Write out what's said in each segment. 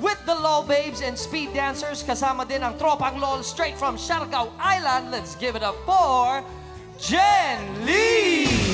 with the Low Babes and Speed Dancers. Kasama din ang tropang LOL straight from Siargao Island. Let's give it up for Jen Lee!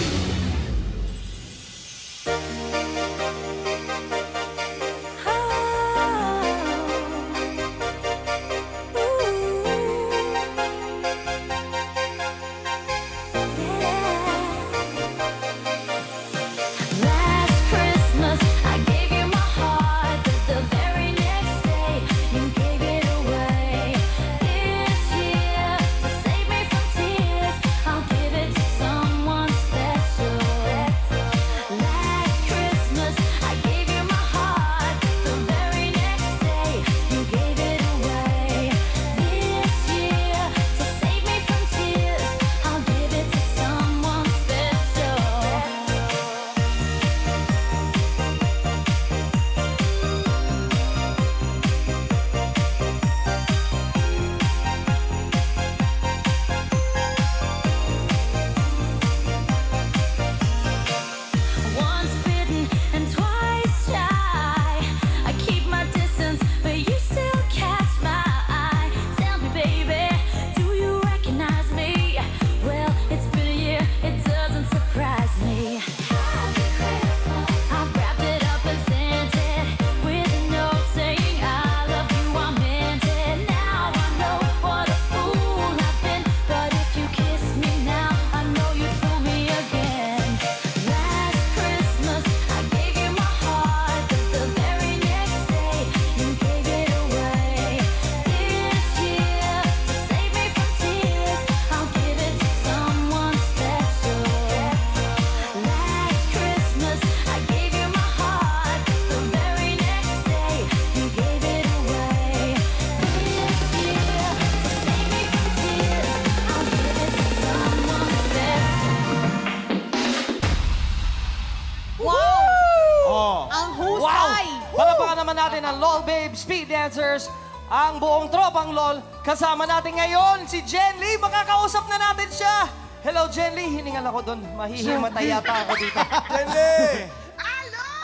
Wow! Palapakan naman natin ang LOL Babe Speed Dancers. Ang buong tropang LOL. Kasama natin ngayon si Jen Lee. Makakausap na natin siya. Hello, Jen Lee. Hiningal ako doon. Mahihimatay yata ako dito. Jen Lee!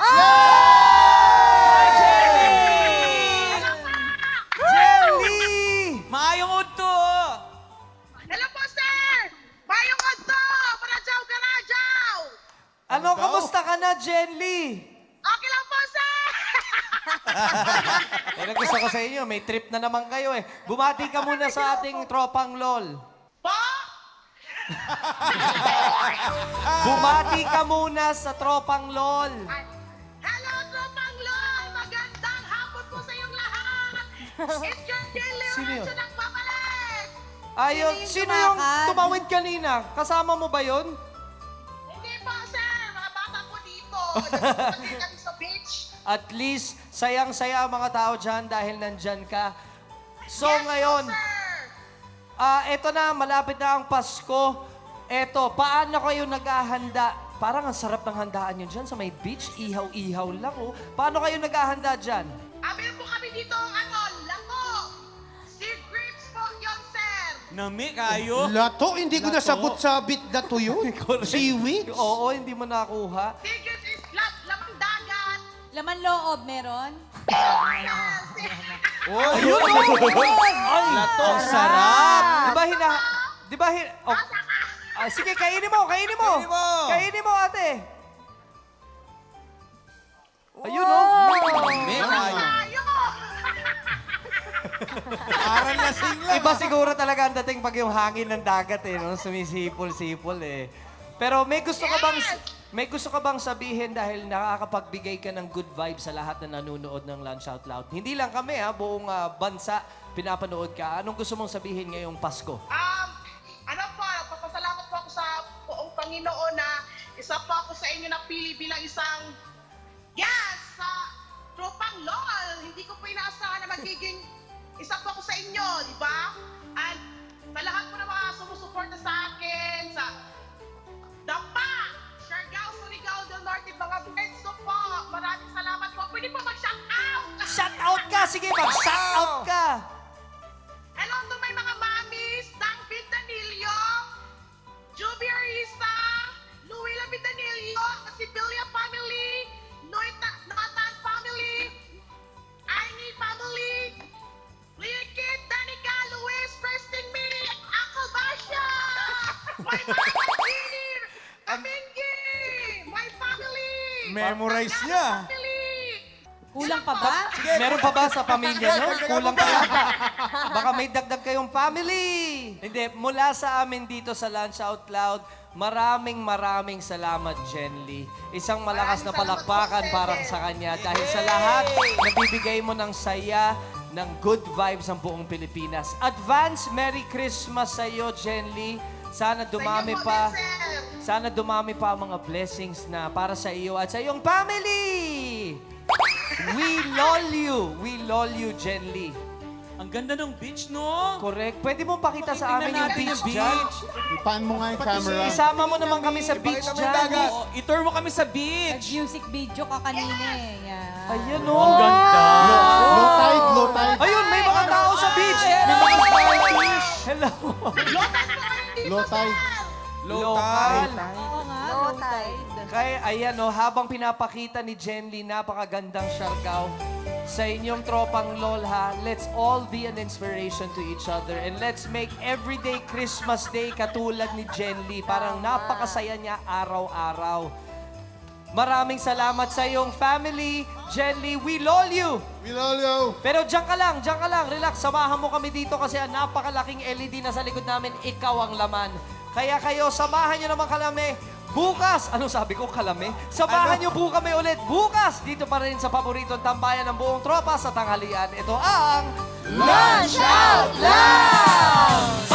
Hi, Jen Lee! Jen Lee! Maayong udto! Hello po, sir! Mayong adto! Parajaw ka na, Jaw! Ano, kamusta ka na, Jen Lee? Okay lang po, sir! Yan ang gusto ko sa inyo. May trip na naman kayo eh. Bumati ka muna sa ating tropang LOL. po? Bumati ka muna sa tropang LOL. Hello, Tropang Lol! Magandang hapon po sa iyong lahat! It's your daily Sino yun? Rancho ng babalik! Ayun, Sino yung sino yung tumakad? tumawid kanina? Kasama mo ba yon? Hindi po, sir! Mga bata po dito! Nagpupunta kami sa beach! At least, sayang-saya ang mga tao dyan dahil nandyan ka. So ngayon, ah eto na, malapit na ang Pasko. Eto, paano kayo naghahanda? Parang ang sarap ng handaan nyo dyan sa may beach. Ihaw-ihaw lang, oh. Paano kayo naghahanda dyan? Amin po kami dito ang ano, lako! Sea grapes po yun, sir! Nami kayo? Lato, hindi ko Lato. nasagot sa bit na to yun. Seaweed? Oo, hindi mo nakuha. Grapes Laman loob meron? Oh, yun! Ay, lato. Ang sarap! Di ba hina... Di ba hin... Oh. Ah, sige, kainin mo, kainin mo. Kainin mo. Kainin mo, ate. Ayun, oh. Tayo! Parang lasing lang. Iba siguro talaga ang dating pag yung hangin ng dagat eh, no? sumisipol-sipol eh. Pero may gusto ka bang may gusto ka bang sabihin dahil nakakapagbigay ka ng good vibes sa lahat na nanonood ng Lunch Out Loud. Hindi lang kami ha, buong ah, bansa pinapanood ka. Anong gusto mong sabihin ngayong Pasko? Um, ano po, papasalamat po ako sa buong Panginoon na isa po ako sa inyo napili bilang isang yes sa tropang LOL. Hindi ko po inaasahan sige, mag-shout out ka. Hello to my mga mamis, Dang Pintanillo, Juby Arista, Luila Pintanillo, Sibilia family, Noita, Nathan family, Aini family, Wilkid, Danica, Luis, Preston Mini, Uncle Basha, my family, Amingi, my family. Memorize niya. Family. Kulang pa ba? Meron pa ba sa pamilya nyo? Kulang pa. Baka may dagdag kayong family. Hindi, mula sa amin dito sa Lunch Out Loud, maraming maraming salamat, Jen Lee. Isang malakas na palakpakan para sa kanya dahil sa lahat na bibigay mo ng saya, ng good vibes ang buong Pilipinas. Advance Merry Christmas sa iyo, Jen Lee. Sana dumami pa. Sana dumami pa ang mga blessings na para sa iyo at sa iyong family. We lol you. We lol you, Jen Lee. Ang ganda ng beach, no? Correct. Pwede mo pakita sa amin yung beach yung dyan? Paan mo nga yung camera? Isama mo naman kami sa beach dyan. Oo, i-tour mo kami sa beach. Nag-music video ka kanina eh. Yan. Ayun o. Ang ganda. Low tide, low tide. Ayun, may mga tao sa beach. May mga starfish. Hello. Low tide. Local. Oo nga, low tide. Kaya ayan o, habang pinapakita ni Jen Lee, napakagandang Siargao. Sa inyong tropang LOL ha, let's all be an inspiration to each other and let's make everyday Christmas Day katulad ni Jen Lee. Parang napakasaya niya araw-araw. Maraming salamat sa iyong family. Jen Lee, we lol you! We love you. Pero diyan ka lang, diyan ka lang. Relax, samahan mo kami dito kasi ang napakalaking LED na sa likod namin, ikaw ang laman. Kaya kayo, samahan nyo naman kalame. Bukas, ano sabi ko, kalame? Samahan nyo po kami ulit bukas dito pa rin sa paboritong tambayan ng buong tropa sa tanghalian. Ito ang Lunch Out Loud!